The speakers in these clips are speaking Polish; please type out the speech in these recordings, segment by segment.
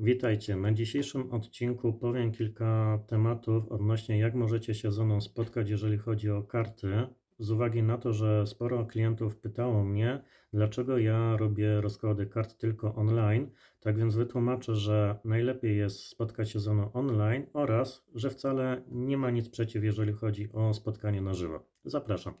Witajcie. Na dzisiejszym odcinku powiem kilka tematów odnośnie jak możecie się ze mną spotkać, jeżeli chodzi o karty. Z uwagi na to, że sporo klientów pytało mnie, dlaczego ja robię rozkłady kart tylko online, tak więc wytłumaczę, że najlepiej jest spotkać się ze mną online oraz, że wcale nie ma nic przeciw, jeżeli chodzi o spotkanie na żywo. Zapraszam.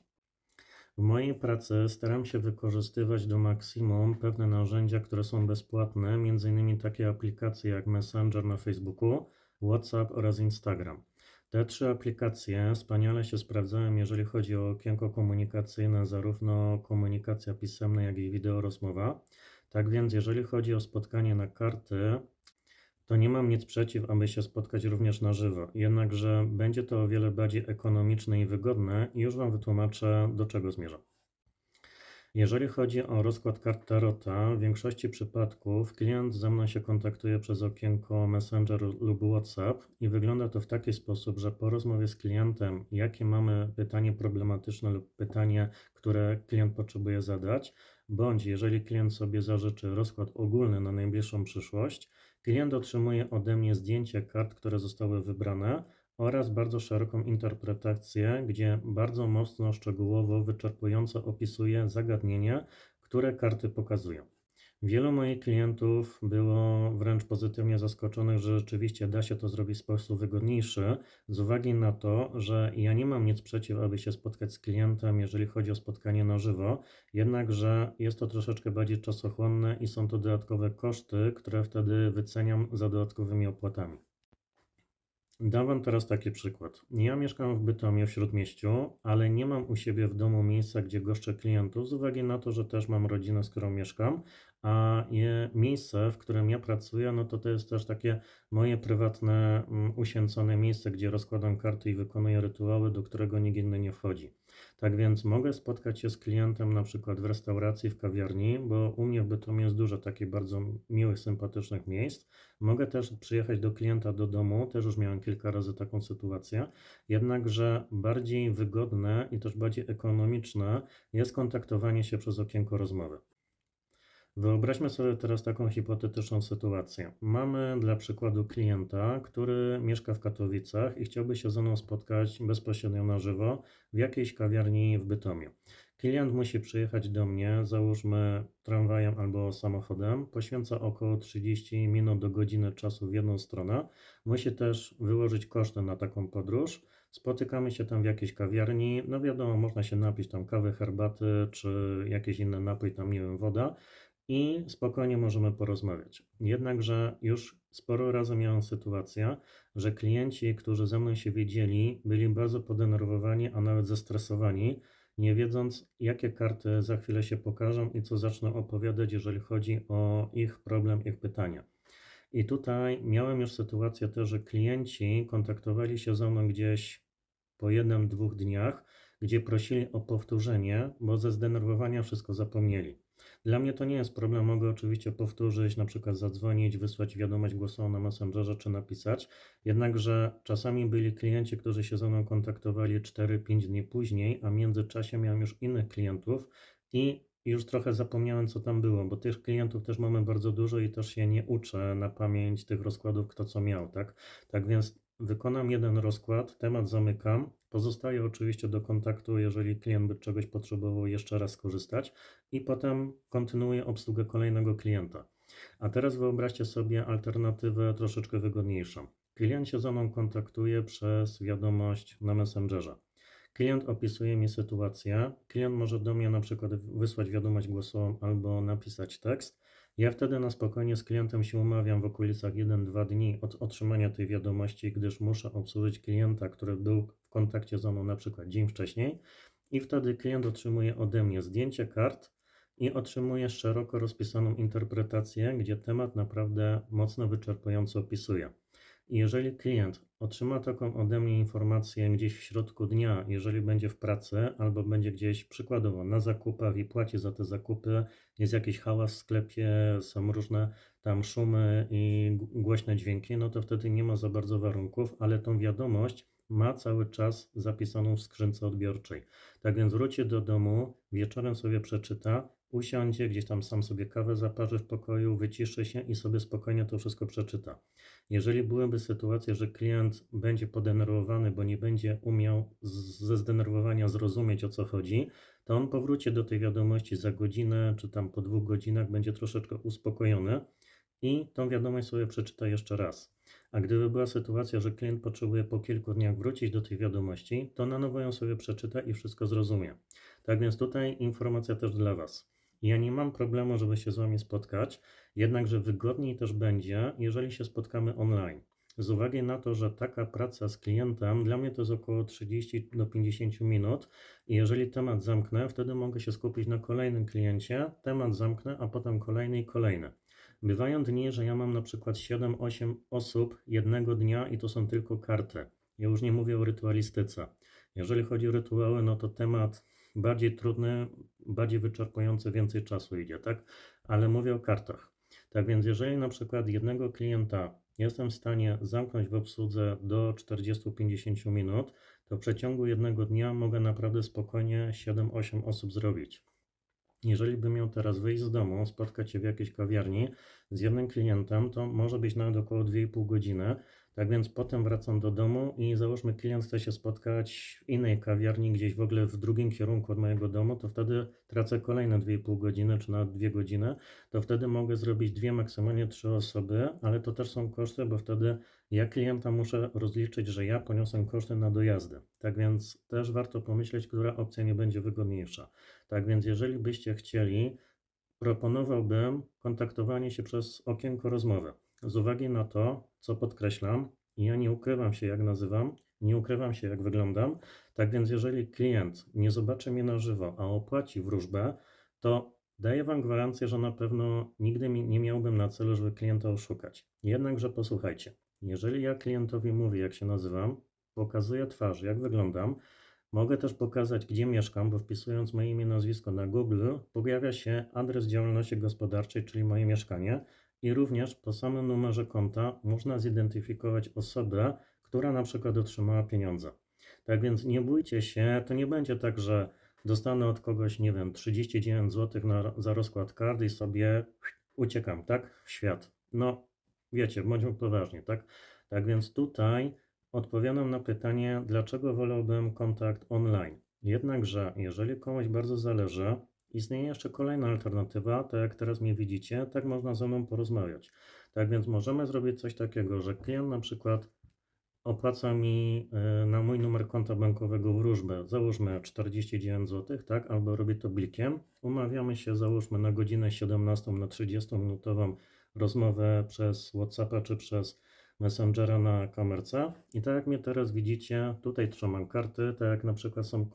W mojej pracy staram się wykorzystywać do maksimum pewne narzędzia, które są bezpłatne, m.in. takie aplikacje jak Messenger na Facebooku, WhatsApp oraz Instagram. Te trzy aplikacje wspaniale się sprawdzają, jeżeli chodzi o okienko komunikacyjne, zarówno komunikacja pisemna, jak i wideo rozmowa. Tak więc, jeżeli chodzi o spotkanie na karty, to nie mam nic przeciw, aby się spotkać również na żywo. Jednakże będzie to o wiele bardziej ekonomiczne i wygodne i już Wam wytłumaczę, do czego zmierzam. Jeżeli chodzi o rozkład kart Tarota, w większości przypadków klient ze mną się kontaktuje przez okienko Messenger lub WhatsApp i wygląda to w taki sposób, że po rozmowie z klientem, jakie mamy pytanie problematyczne lub pytanie, które klient potrzebuje zadać, bądź jeżeli klient sobie zażyczy rozkład ogólny na najbliższą przyszłość, klient otrzymuje ode mnie zdjęcie kart, które zostały wybrane oraz bardzo szeroką interpretację, gdzie bardzo mocno, szczegółowo, wyczerpująco opisuje zagadnienie, które karty pokazują. Wielu moich klientów było wręcz pozytywnie zaskoczonych, że rzeczywiście da się to zrobić w sposób wygodniejszy, z uwagi na to, że ja nie mam nic przeciw, aby się spotkać z klientem, jeżeli chodzi o spotkanie na żywo, jednakże jest to troszeczkę bardziej czasochłonne i są to dodatkowe koszty, które wtedy wyceniam za dodatkowymi opłatami. Dam Wam teraz taki przykład. Ja mieszkam w Bytomiu, w Śródmieściu, ale nie mam u siebie w domu miejsca, gdzie goszczę klientów, z uwagi na to, że też mam rodzinę, z którą mieszkam, a miejsce, w którym ja pracuję, no to to jest też takie moje prywatne, um, uświęcone miejsce, gdzie rozkładam karty i wykonuję rytuały, do którego nikt inny nie wchodzi. Tak więc mogę spotkać się z klientem na przykład w restauracji, w kawiarni, bo u mnie w Bytomiu jest dużo takich bardzo miłych, sympatycznych miejsc. Mogę też przyjechać do klienta do domu, też już miałem kilka razy taką sytuację, jednakże bardziej wygodne i też bardziej ekonomiczne jest kontaktowanie się przez okienko rozmowy. Wyobraźmy sobie teraz taką hipotetyczną sytuację. Mamy dla przykładu klienta, który mieszka w Katowicach i chciałby się ze mną spotkać bezpośrednio na żywo w jakiejś kawiarni w Bytomiu. Klient musi przyjechać do mnie, załóżmy tramwajem albo samochodem, poświęca około 30 minut do godziny czasu w jedną stronę. Musi też wyłożyć koszty na taką podróż. Spotykamy się tam w jakiejś kawiarni. No wiadomo, można się napić tam kawy, herbaty czy jakieś inne napój, tam nie wiem, woda i spokojnie możemy porozmawiać. Jednakże już sporo razy miałem sytuację, że klienci, którzy ze mną się wiedzieli, byli bardzo podenerwowani, a nawet zestresowani, nie wiedząc, jakie karty za chwilę się pokażą i co zaczną opowiadać, jeżeli chodzi o ich problem, ich pytania. I tutaj miałem już sytuację też, że klienci kontaktowali się ze mną gdzieś po jednym, dwóch dniach, gdzie prosili o powtórzenie, bo ze zdenerwowania wszystko zapomnieli. Dla mnie to nie jest problem, mogę oczywiście powtórzyć, na przykład zadzwonić, wysłać wiadomość głosową na Messengerze czy napisać, jednakże czasami byli klienci, którzy się ze mną kontaktowali 4-5 dni później, a w międzyczasie miałem już innych klientów i już trochę zapomniałem, co tam było, bo tych klientów też mamy bardzo dużo i też się nie uczę na pamięć tych rozkładów, kto co miał, tak? Tak więc wykonam jeden rozkład, temat zamykam, pozostaje oczywiście do kontaktu, jeżeli klient by czegoś potrzebował jeszcze raz skorzystać i potem kontynuuję obsługę kolejnego klienta. A teraz wyobraźcie sobie alternatywę troszeczkę wygodniejszą. Klient się ze mną kontaktuje przez wiadomość na Messengerze. Klient opisuje mi sytuację. Klient może do mnie na przykład wysłać wiadomość głosową albo napisać tekst. Ja wtedy na spokojnie z klientem się umawiam w okolicach 1-2 dni od otrzymania tej wiadomości, gdyż muszę obsłużyć klienta, który był w kontakcie ze mną na przykład dzień wcześniej. I wtedy klient otrzymuje ode mnie zdjęcie kart i otrzymuje szeroko rozpisaną interpretację, gdzie temat naprawdę mocno wyczerpująco opisuje. Jeżeli klient otrzyma taką ode mnie informację gdzieś w środku dnia, jeżeli będzie w pracy albo będzie gdzieś przykładowo na zakupach i płaci za te zakupy, jest jakiś hałas w sklepie, są różne tam szumy i głośne dźwięki, no to wtedy nie ma za bardzo warunków, ale tą wiadomość ma cały czas zapisaną w skrzynce odbiorczej. Tak więc wróci do domu, wieczorem sobie przeczyta usiądzie, gdzieś tam sam sobie kawę zaparzy w pokoju, wyciszy się i sobie spokojnie to wszystko przeczyta. Jeżeli byłyby sytuacje, że klient będzie podenerwowany, bo nie będzie umiał ze zdenerwowania zrozumieć o co chodzi, to on powróci do tej wiadomości za godzinę, czy tam po dwóch godzinach, będzie troszeczkę uspokojony i tą wiadomość sobie przeczyta jeszcze raz. A gdyby była sytuacja, że klient potrzebuje po kilku dniach wrócić do tej wiadomości, to na nowo ją sobie przeczyta i wszystko zrozumie. Tak więc tutaj informacja też dla Was. Ja nie mam problemu, żeby się z Wami spotkać, jednakże wygodniej też będzie, jeżeli się spotkamy online. Z uwagi na to, że taka praca z klientem dla mnie to jest około 30 do 50 minut i jeżeli temat zamknę, wtedy mogę się skupić na kolejnym kliencie, temat zamknę, a potem kolejny i kolejny. Bywają dni, że ja mam na przykład 7-8 osób jednego dnia i to są tylko karty. Ja już nie mówię o rytualistyce. Jeżeli chodzi o rytuały, no to temat bardziej trudny, bardziej wyczerpujący, więcej czasu idzie, tak? Ale mówię o kartach. Tak więc, jeżeli na przykład jednego klienta jestem w stanie zamknąć w obsłudze do 40-50 minut, to w przeciągu jednego dnia mogę naprawdę spokojnie 7-8 osób zrobić. Jeżeli bym miał teraz wyjść z domu, spotkać się w jakiejś kawiarni z jednym klientem, to może być nawet około 2,5 godziny. Tak więc potem wracam do domu i załóżmy klient chce się spotkać w innej kawiarni, gdzieś w ogóle w drugim kierunku od mojego domu, to wtedy tracę kolejne 2,5 godziny, czy nawet 2 godziny. To wtedy mogę zrobić dwie, maksymalnie trzy osoby, ale to też są koszty, bo wtedy ja klienta muszę rozliczyć, że ja poniosłem koszty na dojazdy. Tak więc też warto pomyśleć, która opcja nie będzie wygodniejsza. Tak więc jeżeli byście chcieli, proponowałbym kontaktowanie się przez okienko rozmowy. Z uwagi na to, co podkreślam, ja nie ukrywam się jak nazywam, nie ukrywam się jak wyglądam. Tak więc jeżeli klient nie zobaczy mnie na żywo, a opłaci wróżbę, to daję Wam gwarancję, że na pewno nigdy nie miałbym na celu, żeby klienta oszukać. Jednakże posłuchajcie, jeżeli ja klientowi mówię, jak się nazywam, pokazuję twarz, jak wyglądam, Mogę też pokazać, gdzie mieszkam, bo wpisując moje imię, nazwisko na Google, pojawia się adres działalności gospodarczej, czyli moje mieszkanie, i również po samym numerze konta można zidentyfikować osobę, która na przykład otrzymała pieniądze. Tak więc nie bójcie się, to nie będzie tak, że dostanę od kogoś, nie wiem, 39 zł na, za rozkład kart i sobie uciekam, tak? W świat. No, wiecie, bądźmy poważni, tak? Tak więc tutaj Odpowiadam na pytanie, dlaczego wolałbym kontakt online. Jednakże, jeżeli komuś bardzo zależy, istnieje jeszcze kolejna alternatywa, tak jak teraz mnie widzicie, tak można ze mną porozmawiać. Tak więc możemy zrobić coś takiego, że klient na przykład opłaca mi y, na mój numer konta bankowego wróżbę, załóżmy 49 zł, tak, albo robię to blikiem. Umawiamy się, załóżmy na godzinę 17 na 30-minutową rozmowę przez WhatsAppa czy przez Messengera na kamerce. I tak jak mnie teraz widzicie, tutaj trzymam karty, tak jak na przykład są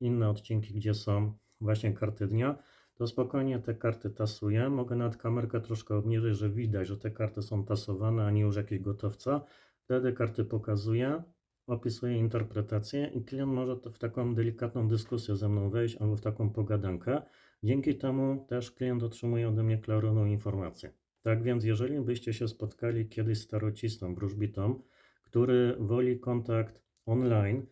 inne odcinki, gdzie są właśnie karty dnia, to spokojnie te karty tasuję. Mogę nawet kamerkę troszkę obniżyć, że widać, że te karty są tasowane, a nie już jakieś gotowca. Wtedy karty pokazuję, opisuję interpretację i klient może w taką delikatną dyskusję ze mną wejść albo w taką pogadankę. Dzięki temu też klient otrzymuje ode mnie klarowną informację. Tak więc, jeżeli byście się spotkali kiedyś z starocistą, wróżbitą, który woli kontakt online,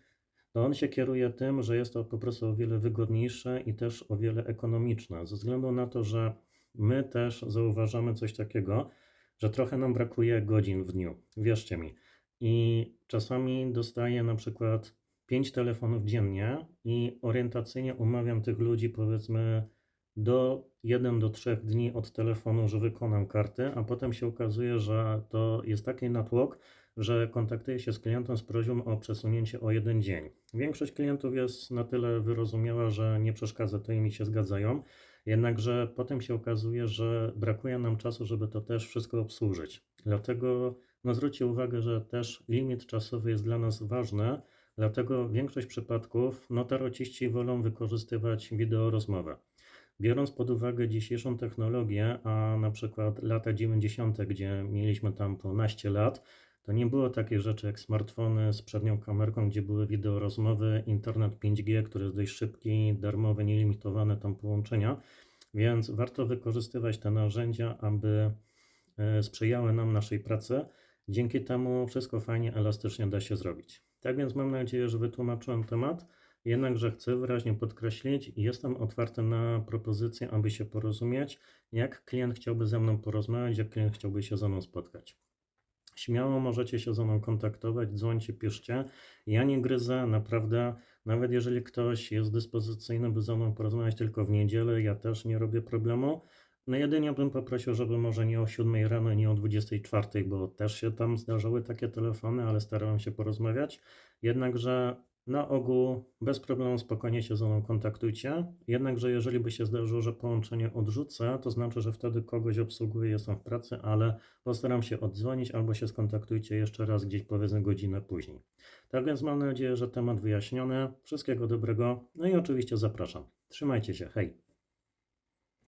to on się kieruje tym, że jest to po prostu o wiele wygodniejsze i też o wiele ekonomiczne, ze względu na to, że my też zauważamy coś takiego, że trochę nam brakuje godzin w dniu. Wierzcie mi. I czasami dostaję na przykład 5 telefonów dziennie i orientacyjnie umawiam tych ludzi, powiedzmy, do 1 do 3 dni od telefonu, że wykonam kartę, a potem się okazuje, że to jest taki natłok, że kontaktuję się z klientem z prośbą o przesunięcie o jeden dzień. Większość klientów jest na tyle wyrozumiała, że nie przeszkadza to i mi się zgadzają, jednakże potem się okazuje, że brakuje nam czasu, żeby to też wszystko obsłużyć. Dlatego no zwróćcie uwagę, że też limit czasowy jest dla nas ważny, dlatego większość przypadków no tarociści wolą wykorzystywać wideo rozmowę. Biorąc pod uwagę dzisiejszą technologię, a na przykład lata 90., gdzie mieliśmy tam po naście lat, to nie było takiej rzeczy jak smartfony z przednią kamerką, gdzie były wideo rozmowy, internet 5G, który jest dość szybki, darmowy, nielimitowane tam połączenia, więc warto wykorzystywać te narzędzia, aby e, sprzyjały nam naszej pracy. Dzięki temu wszystko fajnie, elastycznie da się zrobić. Tak więc mam nadzieję, że wytłumaczyłem temat. Jednakże chcę wyraźnie podkreślić, jestem otwarty na propozycje, aby się porozumieć, jak klient chciałby ze mną porozmawiać, jak klient chciałby się ze mną spotkać. Śmiało możecie się ze mną kontaktować, dzwońcie, piszcie. Ja nie gryzę, naprawdę. Nawet jeżeli ktoś jest dyspozycyjny, by ze mną porozmawiać tylko w niedzielę, ja też nie robię problemu. No jedynie bym poprosił, żeby może nie o 7 rano, nie o 24, bo też się tam zdarzały takie telefony, ale starałem się porozmawiać. Jednakże na ogół bez problemu spokojnie się ze mną kontaktujcie. Jednakże jeżeli by się zdarzyło, że połączenie odrzucę, to znaczy, że wtedy kogoś obsługuję, jestem w pracy, ale postaram się oddzwonić albo się skontaktujcie jeszcze raz gdzieś powiedzmy godzinę później. Tak więc mam nadzieję, że temat wyjaśniony. Wszystkiego dobrego. No i oczywiście zapraszam. Trzymajcie się. Hej.